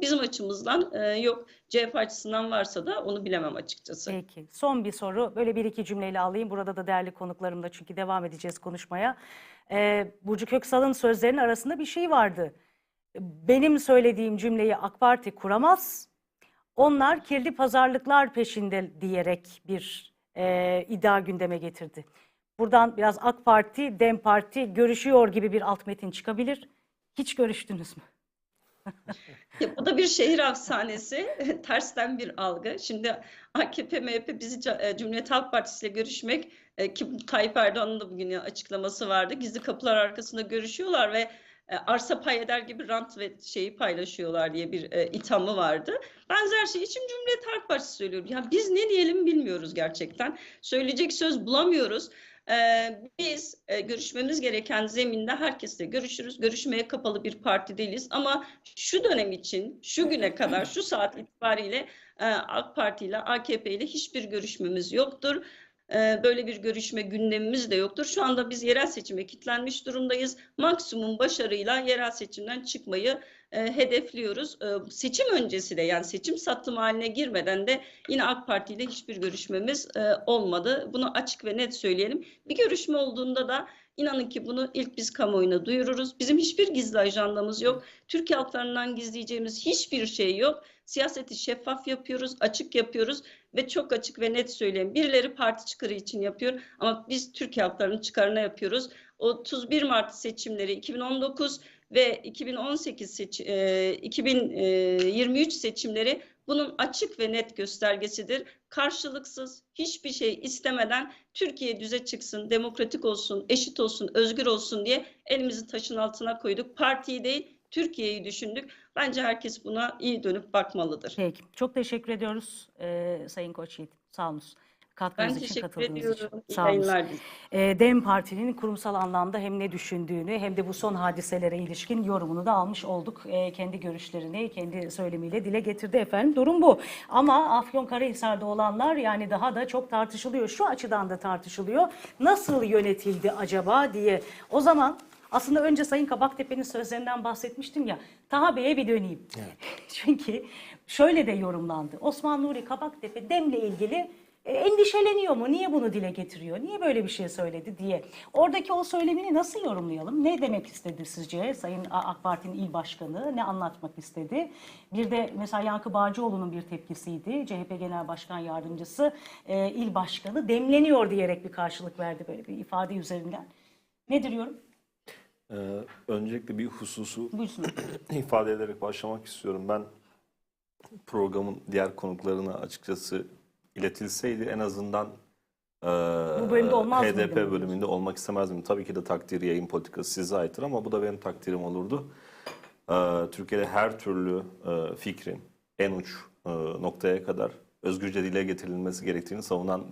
Bizim açımızdan e, yok. CHP açısından varsa da onu bilemem açıkçası. Peki. Son bir soru. Böyle bir iki cümleyle alayım. Burada da değerli konuklarımla çünkü devam edeceğiz konuşmaya. Ee, Burcu Köksal'ın sözlerinin arasında bir şey vardı. Benim söylediğim cümleyi AK Parti kuramaz. Onlar kirli pazarlıklar peşinde diyerek bir e, iddia gündeme getirdi. Buradan biraz AK Parti, DEM Parti görüşüyor gibi bir alt metin çıkabilir. Hiç görüştünüz mü? Ya, bu da bir şehir efsanesi, tersten bir algı. Şimdi AKP, MHP bizi e, Cumhuriyet Halk Partisi ile görüşmek e, ki Tayyip Erdoğan'ın da bugün açıklaması vardı. Gizli kapılar arkasında görüşüyorlar ve arsa pay eder gibi rant ve şeyi paylaşıyorlar diye bir e, ithamı vardı. Benzer şey için Cumhuriyet Halk Partisi söylüyor. Ya biz ne diyelim bilmiyoruz gerçekten. Söyleyecek söz bulamıyoruz. Ee, biz e, görüşmemiz gereken zeminde herkesle görüşürüz. Görüşmeye kapalı bir parti değiliz ama şu dönem için, şu güne kadar, şu saat itibariyle e, AK Parti ile AKP ile hiçbir görüşmemiz yoktur. E, Böyle bir görüşme gündemimiz de yoktur. Şu anda biz yerel seçime kilitlenmiş durumdayız. Maksimum başarıyla yerel seçimden çıkmayı e, hedefliyoruz. E, seçim öncesi de yani seçim sattım haline girmeden de yine AK Parti ile hiçbir görüşmemiz e, olmadı. Bunu açık ve net söyleyelim. Bir görüşme olduğunda da inanın ki bunu ilk biz kamuoyuna duyururuz. Bizim hiçbir gizli ajandamız yok. Türkiye halklarından gizleyeceğimiz hiçbir şey yok. Siyaseti şeffaf yapıyoruz, açık yapıyoruz ve çok açık ve net söyleyeyim. Birileri parti çıkarı için yapıyor ama biz Türkiye halklarının çıkarına yapıyoruz. 31 Mart seçimleri 2019 ve 2018 seç, e, 2023 seçimleri bunun açık ve net göstergesidir. Karşılıksız hiçbir şey istemeden Türkiye düze çıksın, demokratik olsun, eşit olsun, özgür olsun diye elimizi taşın altına koyduk. Partiyi değil, Türkiye'yi düşündük. Bence herkes buna iyi dönüp bakmalıdır. Peki. Çok teşekkür ediyoruz e, Sayın Koç Yiğit. Sağ olun. Katkınız Ben için, katıldığınız ediyorum. için. Sağ olun. E, DEM Parti'nin kurumsal anlamda hem ne düşündüğünü hem de bu son hadiselere ilişkin yorumunu da almış olduk. E, kendi görüşlerini kendi söylemiyle dile getirdi efendim. Durum bu. Ama Afyonkarahisar'da olanlar yani daha da çok tartışılıyor. Şu açıdan da tartışılıyor. Nasıl yönetildi acaba diye. O zaman aslında önce Sayın Kabaktepe'nin sözlerinden bahsetmiştim ya. Taha Bey'e bir döneyim. Çünkü şöyle de yorumlandı. Osman Nuri Kabaktepe DEM'le ilgili endişeleniyor mu? Niye bunu dile getiriyor? Niye böyle bir şey söyledi diye. Oradaki o söylemini nasıl yorumlayalım? Ne demek istedi sizce Sayın AK Parti'nin il başkanı? Ne anlatmak istedi? Bir de mesela Yankı Bağcıoğlu'nun bir tepkisiydi. CHP Genel Başkan Yardımcısı e, il başkanı demleniyor diyerek bir karşılık verdi böyle bir ifade üzerinden. Nedir yorum? Ee, öncelikle bir hususu ifade ederek başlamak istiyorum. Ben programın diğer konuklarına açıkçası iletilseydi en azından e, Bu bölümde olmaz HDP mıydı mı bölümünde olmak istemezdim. Tabii ki de takdir yayın politikası size aittir ama bu da benim takdirim olurdu. Ee, Türkiye'de her türlü e, fikrin en uç e, noktaya kadar özgürce dile getirilmesi gerektiğini savunan